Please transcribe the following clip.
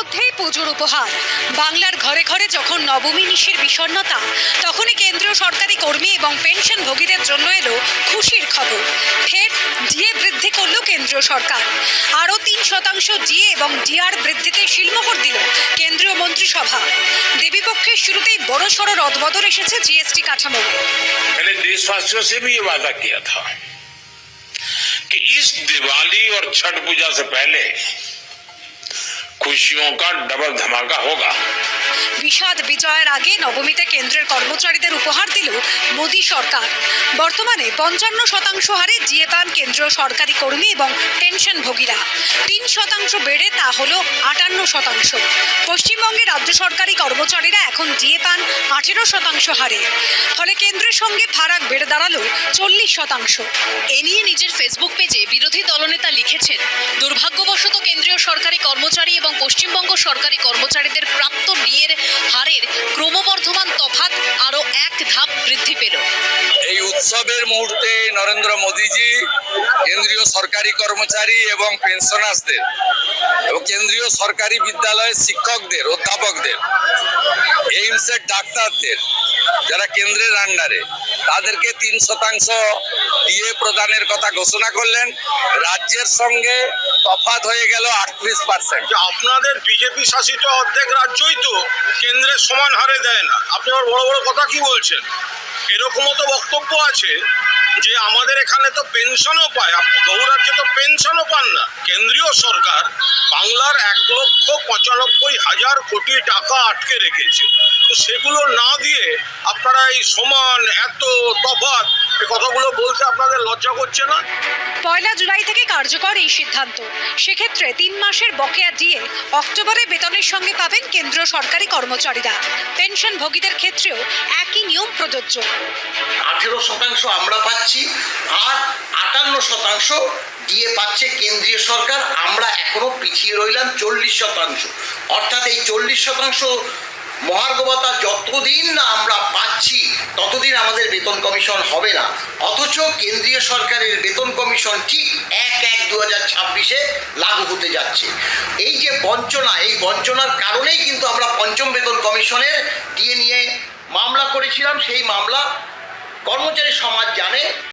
ইতিমধ্যেই পুজোর উপহার বাংলার ঘরে ঘরে যখন নবমী নিশির বিষণ্ণতা তখনই কেন্দ্রীয় সরকারি কর্মী এবং পেনশনভোগীদের জন্য এলো খুশির খবর ফের ডিএ বৃদ্ধি করল কেন্দ্রীয় সরকার আরও তিন শতাংশ ডিএ এবং ডিআর বৃদ্ধিতে শিলমোহর দিল কেন্দ্রীয় মন্ত্রিসভা দেবীপক্ষের শুরুতেই বড়সড় রদবদল এসেছে জিএসটি কাঠামো मैंने देशवासियों से भी ये वादा किया था कि इस दिवाली और छठ पूजा से पहले খুশিয়ং কা ডাবল ধামাকা হোগা বিষাদ বিজয়ের আগে নবমীতে কেন্দ্রের কর্মচারীদের উপহার দিল মোদি সরকার। বর্তমানে পঞ্চান্ন শতাংশ হারে জিয়ে পান কেন্দ্রীয় সরকারি কর্মী এবং পেনশনভোগীরা। তিন শতাংশ বেড়ে তা হল আটান্ন শতাংশ। পশ্চিমবঙ্গে রাজ্য সরকারি কর্মচারীরা এখন জিয়ে পান আঠেরো শতাংশ হারে। ফলে কেন্দ্রের সঙ্গে ফারাক বেড়ে দাঁড়াল চল্লিশ শতাংশ। এ নিয়ে নিজের ফেসবুক পেজে বিরোধী দলনেতা লিখেছেন দুর্ভাগ্যবশত কেন্দ্রীয় সরকারি কর্মচারী এবং পশ্চিমবঙ্গ সরকারি কর্মচারীদের প্রাপ্ত ডিএর হারের ক্রমবর্ধমান তফাৎ আরও এক ধাপ বৃদ্ধি পেল। এই উৎসবের মুহূর্তে নরেন্দ্র মোদীজি কেন্দ্রীয় সরকারি কর্মচারী এবং পেনশনার্সদের এবং কেন্দ্রীয় সরকারি বিদ্যালয়ের শিক্ষকদের, অধ্যাপকদের, এইমসের ডাক্তারদের যারা কেন্দ্রের আন্ডারে তাদেরকে তিন শতাংশ দিয়ে প্রদানের কথা ঘোষণা করলেন। রাজ্যের সঙ্গে তফাৎ হয়ে গেল আটত্রিশ পার্সেন্ট আপনাদের বিজেপি শাসিত অর্ধেক রাজ্যই তো কেন্দ্রের সমান হারে দেয় না। আপনি আবার বড় বড় কথা কি বলছেন? এরকমও তো বক্তব্য আছে যে আমাদের এখানে তো পেনশনও পায়। বহু রাজ্যে তো পেনশনও পান না। কেন্দ্রীয় সরকার বাংলার এক লক্ষ পঁচানব্বই হাজার কোটি টাকা আটকে রেখেছে। তো সেগুলো না দিয়ে আপনারা এই সমান, এত তফাৎ এই কথাগুলো বলতে আপনাদের লজ্জা করছে না? পয়লা জুলাই থেকে কার্যকর এই সিদ্ধান্ত। সেক্ষেত্রে তিন মাসের বকেয়া দিয়ে অক্টোবরে বেতনের সঙ্গে পাবেন কেন্দ্রীয় সরকারি কর্মচারীরা। পেনশনভোগীদের ক্ষেত্রেও একই নিয়ম প্রযোজ্য। আঠেরো শতাংশ আমরা পাচ্ছি আর আটান্ন শতাংশ দিয়ে পাচ্ছে কেন্দ্রীয় সরকার। আমরা এখনও পিছিয়ে রইলাম চল্লিশ শতাংশ। অর্থাৎ এই চল্লিশ শতাংশ মহার্গবতা যতদিন আমাদের বেতন কমিশন হবে না। অথচ কেন্দ্রীয় সরকারের বেতন কমিশন ঠিক এক এক দু হাজার ছাব্বিশে লাগু হতে যাচ্ছে। এই যে বঞ্চনা, এই বঞ্চনার কারণেই কিন্তু আমরা পঞ্চম বেতন কমিশনের দিয়ে নিয়ে মামলা করেছিলাম। সেই মামলা কর্মচারী সমাজ জানে।